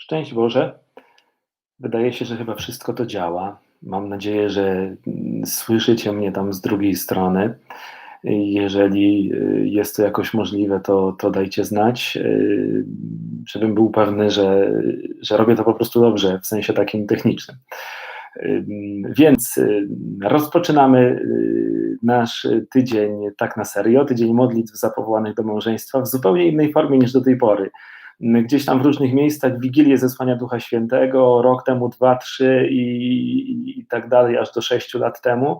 Szczęść Boże. Wydaje się, że chyba wszystko to działa. Mam nadzieję, że słyszycie mnie tam z drugiej strony. Jeżeli y, jest to jakoś możliwe, to, to dajcie znać, y, żebym był pewny, że, że robię to po prostu dobrze, w sensie takim technicznym. Y, więc rozpoczynamy nasz tydzień tak na serio, tydzień modlitw zapowołanych do małżeństwa w zupełnie innej formie niż do tej pory gdzieś tam w różnych miejscach, Wigilię Zesłania Ducha Świętego, rok temu, dwa, trzy i, i tak dalej, aż do sześciu lat temu.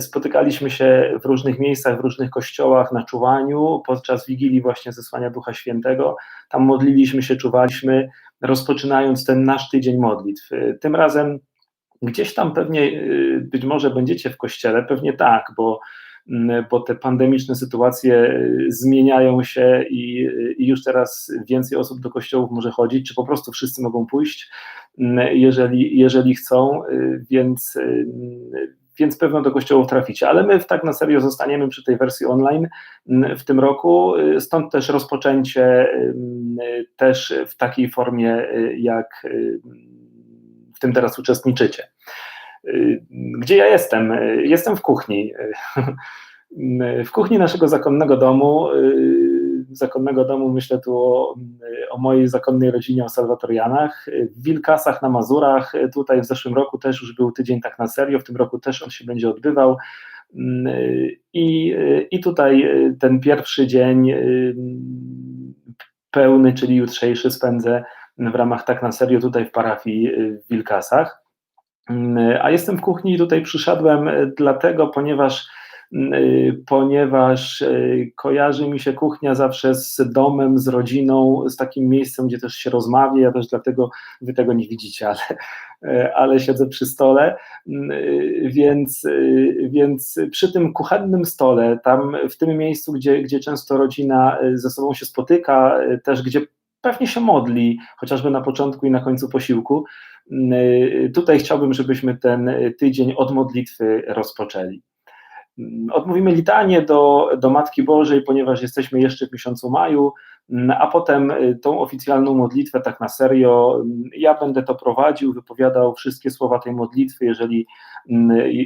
Spotykaliśmy się w różnych miejscach, w różnych kościołach na czuwaniu podczas Wigilii właśnie Zesłania Ducha Świętego. Tam modliliśmy się, czuwaliśmy, rozpoczynając ten nasz tydzień modlitw. Tym razem gdzieś tam pewnie, y, być może będziecie w kościele, pewnie tak, bo Mm, bo te pandemiczne sytuacje y, zmieniają się i, i, już teraz więcej osób do kościołów może chodzić, czy po prostu wszyscy mogą pójść, jeżeli, jeżeli chcą, y, więc, y, więc pewno do kościołów traficie. Ale my tak na serio zostaniemy przy tej wersji online w tym roku, stąd też rozpoczęcie też w takiej formie, jak w tym teraz uczestniczycie. Gdzie ja jestem? Jestem w kuchni. W kuchni naszego zakonnego domu, zakonnego domu myślę tu o, o mojej zakonnej rodzinie, o Salwatorianach, w Wilkasach na Mazurach, tutaj w zeszłym roku też już był tydzień tak na serio, w tym roku też on się będzie odbywał i, i tutaj ten pierwszy dzień pełny, czyli jutrzejszy spędzę w ramach tak na serio tutaj w parafii w Wilkasach. Mm, a jestem w kuchni i tutaj przyszedłem e, dlatego, ponieważ mm, e, ponieważ e, kojarzy mi się kuchnia zawsze z domem, z rodziną, z takim miejscem, gdzie też się rozmawia, ja też dlatego wy tego nie widzicie, ale, ale siedzę przy stole, mm, więc, więc przy tym kuchennym stole, tam w tym miejscu, gdzie, gdzie często rodzina ze sobą się spotyka, też gdzie pewnie się modli, chociażby na początku i na końcu posiłku, Y, tutaj chciałbym, żebyśmy ten tydzień od modlitwy rozpoczęli. Odmówimy litanie do, do Matki Bożej, ponieważ jesteśmy jeszcze w miesiącu maju, a potem tą oficjalną modlitwę, tak na serio, ja będę to prowadził, wypowiadał wszystkie słowa tej modlitwy. Jeżeli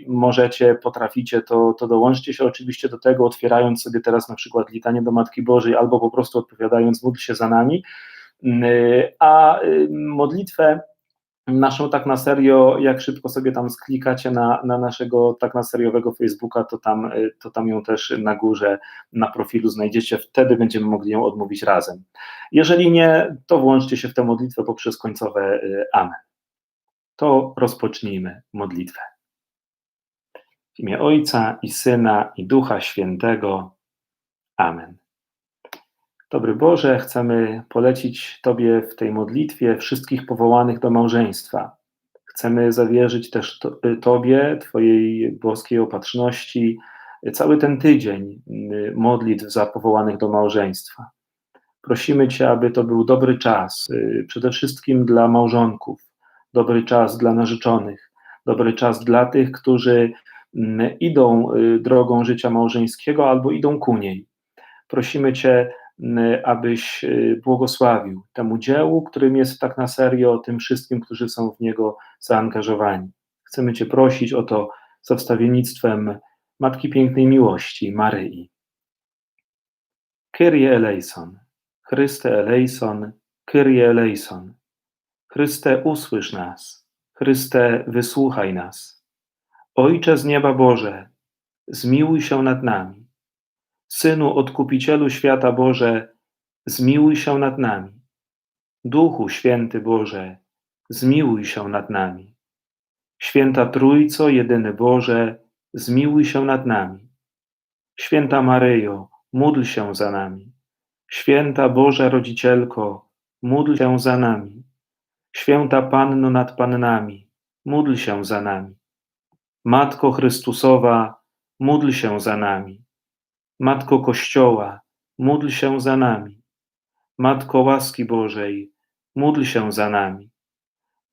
możecie, potraficie, to, to dołączcie się oczywiście do tego, otwierając sobie teraz na przykład litanie do Matki Bożej, albo po prostu odpowiadając, módl się za nami. A modlitwę naszą tak na serio, jak szybko sobie tam sklikacie na, na naszego tak na seriowego Facebooka, to tam, to tam ją też na górze na profilu znajdziecie, wtedy będziemy mogli ją odmówić razem. Jeżeli nie, to włączcie się w tę modlitwę poprzez końcowe y, Amen. To rozpocznijmy modlitwę. W imię Ojca i Syna i Ducha Świętego. Amen. Dobry Boże, chcemy polecić Tobie w tej modlitwie wszystkich powołanych do małżeństwa. Chcemy zawierzyć też y, Tobie, Twojej boskiej opatrzności, cały ten tydzień y, modlitw za powołanych do małżeństwa. Prosimy Cię, aby to był dobry czas, y, przede wszystkim dla małżonków, dobry czas dla narzeczonych, dobry czas dla tych, którzy mm, idą drogą życia małżeńskiego albo idą ku niej. Prosimy Cię, abyś y, błogosławił temu dziełu, którym jest tak na serio, tym wszystkim, którzy są w niego zaangażowani. Chcemy Cię prosić o to za wstawiennictwem Matki Pięknej Miłości, Maryi. Kyrie eleison, Chryste eleison, Kyrie eleison. Chryste, usłysz nas, Chryste, wysłuchaj nas. Ojcze z nieba Boże, zmiłuj się nad nami. Synu Odkupicielu świata Boże, zmiłuj się nad nami. Duchu Święty Boże, zmiłuj się nad nami. Święta Trójco, jedyny Boże, zmiłuj się nad nami. Święta Maryjo, módl się za nami. Święta Boża Rodzicielko, módl się za nami. Święta Panno nad Pannami, módl się za nami. Matko Chrystusowa, módl się za nami. Matko Kościoła, módl się za nami. Matko łaski Bożej, módl się za nami.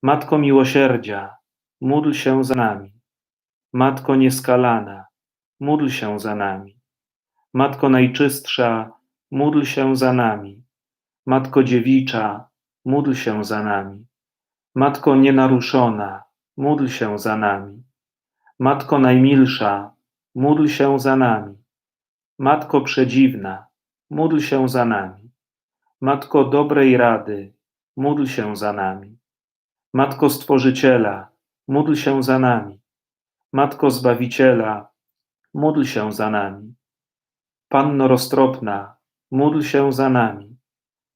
Matko miłosierdzia, módl się za nami. Matko nieskalana, módl się za nami. Matko najczystsza, módl się za nami. Matko dziewicza, módl się za nami. Matko nienaruszona, módl się za nami. Matko najmilsza, módl się za nami. Matko przedziwna, módl się za nami. Matko dobrej rady, módl się za nami. Matko Stworzyciela, módl się za nami. Matko Zbawiciela, módl się za nami. Panno roztropna, módl się za nami.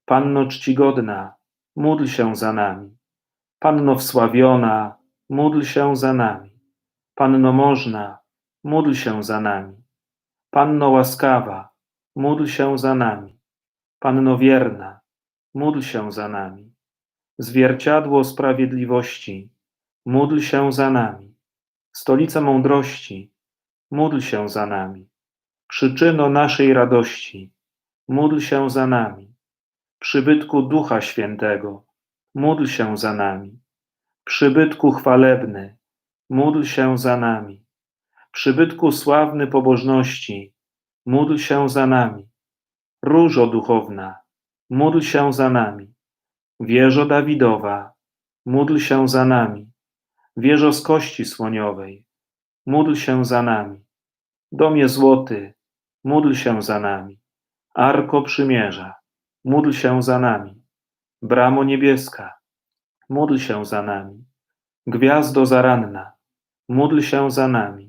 Panno czcigodna, módl się za nami. Panno wsławiona, módl się za nami. Panno można, módl się za nami. Panno łaskawa, módl się za nami. Panno wierna, módl się za nami. Zwierciadło sprawiedliwości, módl się za nami. Stolica mądrości, módl się za nami. Przyczyno naszej radości, módl się za nami. Przybytku Ducha Świętego, módl się za nami. Przybytku chwalebny, módl się za nami. Przybytku sławny pobożności, módl się za nami. Różo duchowna, módl się za nami. Wieżo Dawidowa, módl się za nami. Wieżo z kości słoniowej, módl się za nami. Domie złoty, módl się za nami. Arko przymierza, módl się za nami. Bramo niebieska, módl się za nami. Gwiazdo zaranna, módl się za nami.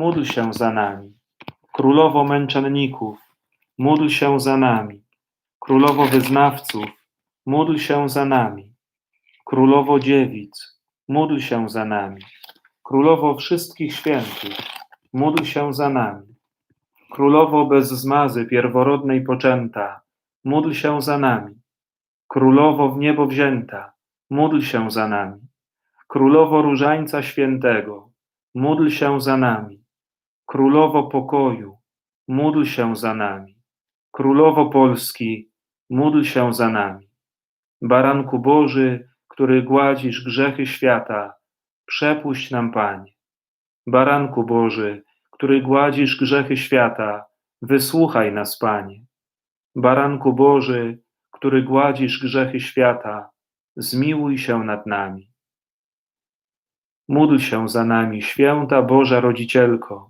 módl się za nami. Królowo męczenników, módl się za nami. Królowo wyznawców, módl się za nami. Królowo dziewic, módl się za nami. Królowo wszystkich świętych, módl się za nami. Królowo bez zmazy pierworodnej poczęta, módl się za nami. Królowo w niebo wzięta, módl się za nami. Królowo Różańca Świętego, módl się za nami. Królowo pokoju, módl się za nami. Królowo Polski, módl się za nami. Baranku Boży, który gładzisz grzechy świata, przepuść nam, Panie. Baranku Boży, który gładzisz grzechy świata, wysłuchaj nas, Panie. Baranku Boży, który gładzisz grzechy świata, zmiłuj się nad nami. Módl się za nami, święta Boża Rodzicielko,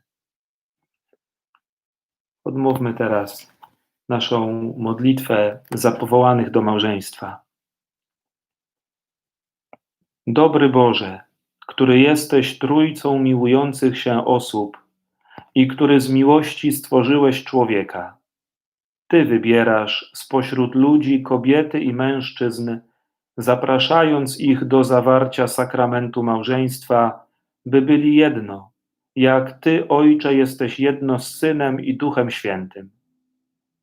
Odmówmy teraz naszą modlitwę za powołanych do małżeństwa. Dobry Boże, który jesteś trójcą miłujących się osób i który z miłości stworzyłeś człowieka. Ty wybierasz spośród ludzi kobiety i mężczyzn, zapraszając ich do zawarcia sakramentu małżeństwa, by byli jedno, jak Ty, Ojcze, jesteś jedno z Synem i Duchem Świętym.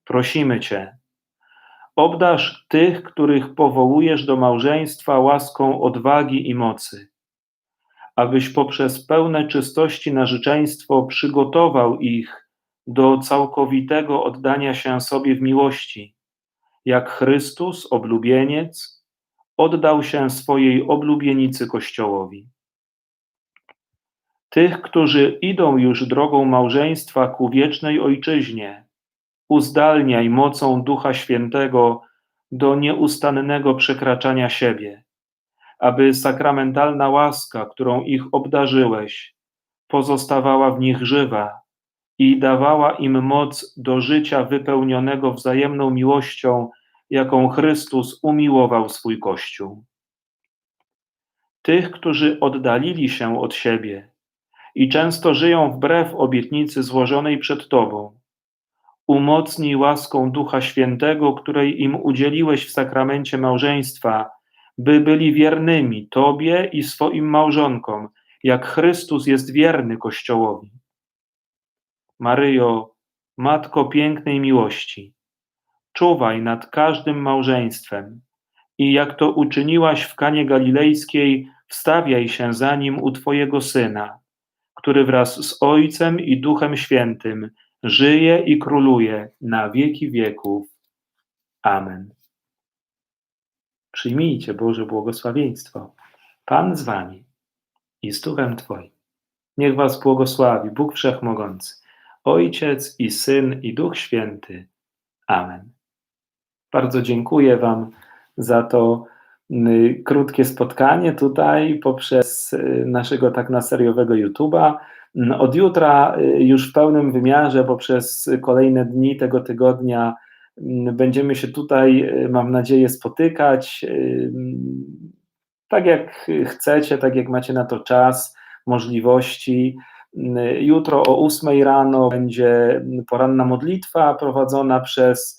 Prosimy Cię, obdasz tych, których powołujesz do małżeństwa łaską odwagi i mocy, abyś poprzez pełne czystości narzeczeństwo przygotował ich do całkowitego oddania się sobie w miłości, jak Chrystus, oblubieniec, oddał się swojej oblubienicy Kościołowi. Tych, którzy idą już drogą małżeństwa ku wiecznej ojczyźnie, uzdalniaj mocą Ducha Świętego do nieustannego przekraczania siebie, aby sakramentalna łaska, którą ich obdarzyłeś, pozostawała w nich żywa i dawała im moc do życia wypełnionego wzajemną miłością, jaką Chrystus umiłował swój Kościół. tych, którzy oddalili się od siebie i często żyją wbrew obietnicy złożonej przed Tobą. Umocnij łaską Ducha Świętego, której im udzieliłeś w sakramencie małżeństwa, by byli wiernymi Tobie i swoim małżonkom, jak Chrystus jest wierny Kościołowi. Maryjo, Matko pięknej miłości, czuwaj nad każdym małżeństwem i jak to uczyniłaś w Kanie Galilejskiej, wstawiaj się za nim u Twojego Syna, który wraz z Ojcem i Duchem Świętym żyje i króluje na wieki wieków. Amen. Przyjmijcie Boże błogosławieństwo. Pan z Wami i z Duchem Twoim. Niech Was błogosławi Bóg Wszechmogący, Ojciec i Syn i Duch Święty. Amen. Bardzo dziękuję Wam za to krótkie spotkanie tutaj poprzez y, naszego tak na seriowego YouTube'a. Mm, od jutra y, już w pełnym wymiarze poprzez kolejne dni tego tygodnia mm, będziemy się tutaj, mam nadzieję, spotykać. Tak jak chcecie, tak jak macie na to czas, możliwości. Jutro o 8 rano będzie poranna modlitwa prowadzona przez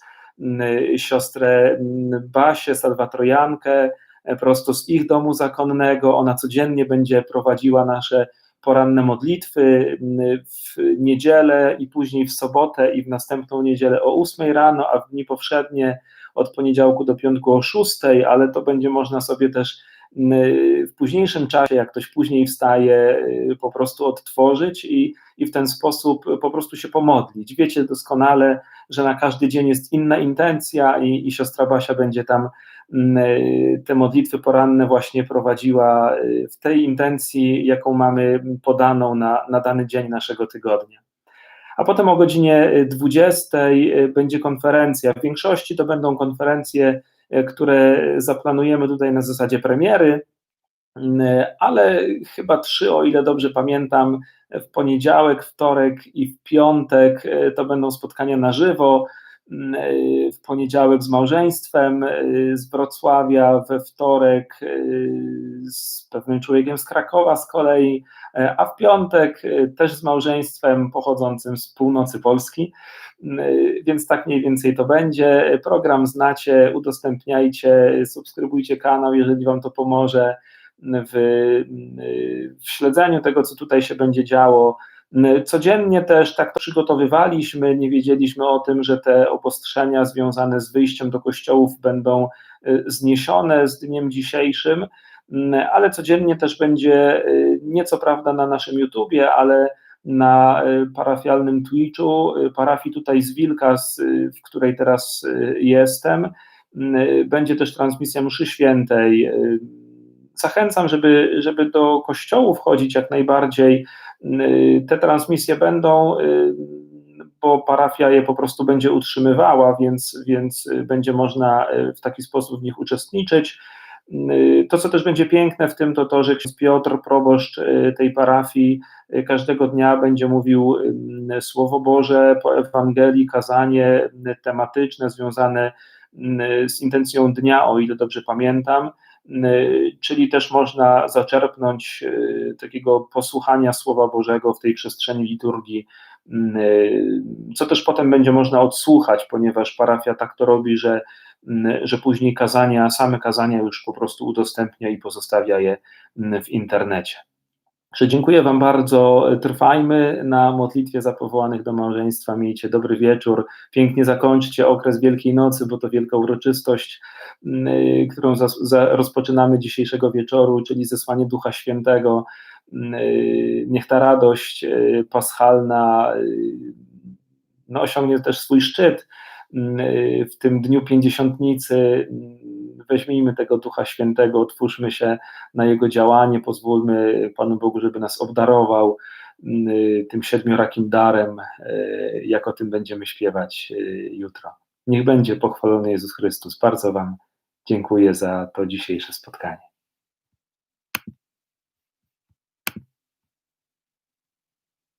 siostrę Basię, Salwatrojankę, e, prosto z ich domu zakonnego. Ona codziennie będzie prowadziła nasze poranne modlitwy w niedzielę i później w sobotę i w następną niedzielę o 8 rano, a w dni powszednie od poniedziałku do piątku o 6, ale to będzie można sobie też w późniejszym czasie, jak ktoś później wstaje, y, po prostu odtworzyć i, i w ten sposób po prostu się pomodlić. Wiecie doskonale, że na każdy dzień jest inna intencja i, i siostra Basia będzie tam y, te modlitwy poranne właśnie prowadziła y, w tej intencji, jaką mamy podaną na, na dany dzień naszego tygodnia. A potem o godzinie 20 będzie konferencja. W większości to będą konferencje które zaplanujemy tutaj na zasadzie premiery, ale chyba trzy, o ile dobrze pamiętam, w poniedziałek, wtorek i w piątek e, to będą spotkania na żywo. E, w poniedziałek z małżeństwem z Wrocławia, we wtorek z pewnym człowiekiem z Krakowa z kolei, a w piątek też z małżeństwem pochodzącym z północy Polski. Więc tak mniej więcej to będzie. Program znacie, udostępniajcie, subskrybujcie kanał, jeżeli Wam to pomoże w, w śledzeniu tego, co tutaj się będzie działo. Y, codziennie też tak to przygotowywaliśmy, nie wiedzieliśmy o tym, że te obostrzenia związane z wyjściem do kościołów będą zniesione z dniem dzisiejszym, ale codziennie też będzie, nieco prawda na naszym YouTubie, ale na y, parafialnym Twitchu, y, parafii tutaj z Wilka, y, w której teraz jestem. Będzie też transmisja mszy świętej. Zachęcam, żeby, żeby do kościołów chodzić jak najbardziej. Te transmisje będą, bo parafia je po prostu będzie utrzymywała, więc, więc będzie można w taki sposób w nich uczestniczyć. To, co też będzie piękne w tym, to to, że ksiądz Piotr, proboszcz tej parafii, każdego dnia będzie mówił Słowo Boże po Ewangelii, kazanie tematyczne związane z intencją dnia, o ile dobrze pamiętam, czyli też można zaczerpnąć e, takiego posłuchania Słowa Bożego w tej przestrzeni liturgii, co też potem będzie można odsłuchać, ponieważ parafia tak to robi, że, że później kazania, same kazania już po prostu udostępnia i pozostawia je w internecie. Że dziękuję Wam bardzo. Trwajmy na modlitwie za powołanych do małżeństwa. Miejcie dobry wieczór. Pięknie zakończcie okres Wielkiej Nocy, bo to wielka uroczystość, mm, którą za, za rozpoczynamy dzisiejszego wieczoru, czyli zesłanie Ducha Świętego. Mm, niech ta radość y, paschalna y, no, osiągnie też swój szczyt mm, w tym dniu pięćdziesiątnicy weźmijmy tego Ducha Świętego, otwórzmy się na Jego działanie, pozwólmy Panu Bogu, żeby nas obdarował mm, tym siedmiorakim darem, e, jak o tym będziemy śpiewać e, jutro. Niech będzie pochwalony Jezus Chrystus. Bardzo Wam dziękuję za to dzisiejsze spotkanie.